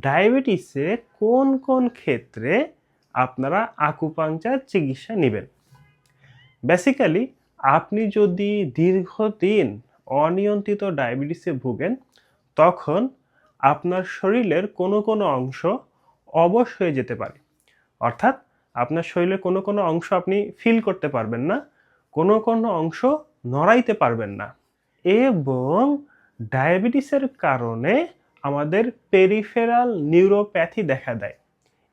ডায়াবেটিসে কোন কোন ক্ষেত্রে আপনারা আকুপাংচার চিকিৎসা নেবেন? বেসিক্যালি আপনি যদি দীর্ঘদিন অনিয়ন্ত্রিত ডায়াবেটিসে ভুগেন, তখন আপনার শরীরের কোনো কোনো অংশ অবশ হয়ে যেতে পারে। অর্থাৎ আপনার শরীরের কোনো কোনো অংশ আপনি ফিল করতে পারবেন না, কোনো কোনো অংশ নড়াইতে পারবেন না। এবং ডায়াবেটিসের কারণে আমাদের পেরিফেরাল নিউরোপ্যাথি দেখা দেয়।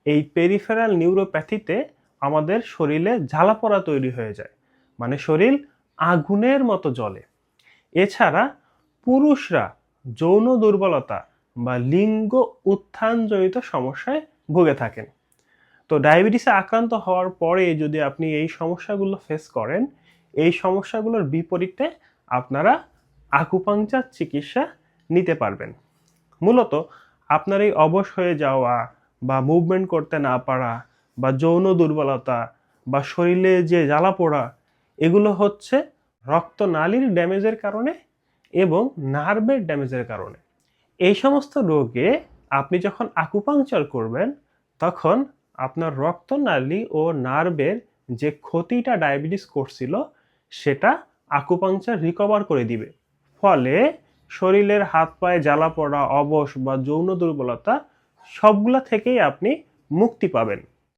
এই পেরিফেরাল নিউরোপ্যাথিতে আমাদের শরীরে জ্বালাপড়া তৈরি হয়ে যায় মানে শরীর আগুনের মতো জ্বলে। এছাড়া পুরুষরা যৌন দুর্বলতা বা লিঙ্গ উত্থানজনিত সমস্যায় ভুগে থাকেন। তো ডায়াবেটিসে আক্রান্ত হওয়ার পরে যদি আপনি এই সমস্যাগুলো ফেস করেন, এই সমস্যাগুলোর বিপরীতে আপনারা আকুপাংচার চিকিৎসা নিতে পারবেন। মূলত আপনার এই অবশ হয়ে যাওয়া বা মুভমেন্ট করতে না পারা বা যৌন দুর্বলতা বা শরীরে যে জ্বালা পোড়া, এগুলো হচ্ছে রক্তনালীর ড্যামেজের কারণে এবং নার্ভের ড্যামেজের কারণে। এই সমস্ত রোগে আপনি যখন আকুপাংচার করবেন, তখন আপনার রক্তনালী ও নার্ভের যে ক্ষতিটা ডায়াবেটিস করছিল, সেটা আকুপাংচার রিকভার করে দিবে। ফলে শরীরের হাত পায়ে জ্বালা পড়া অবশ বা যৌন দুর্বলতা সবগুলা থেকেই আপনি মুক্তি পাবেন।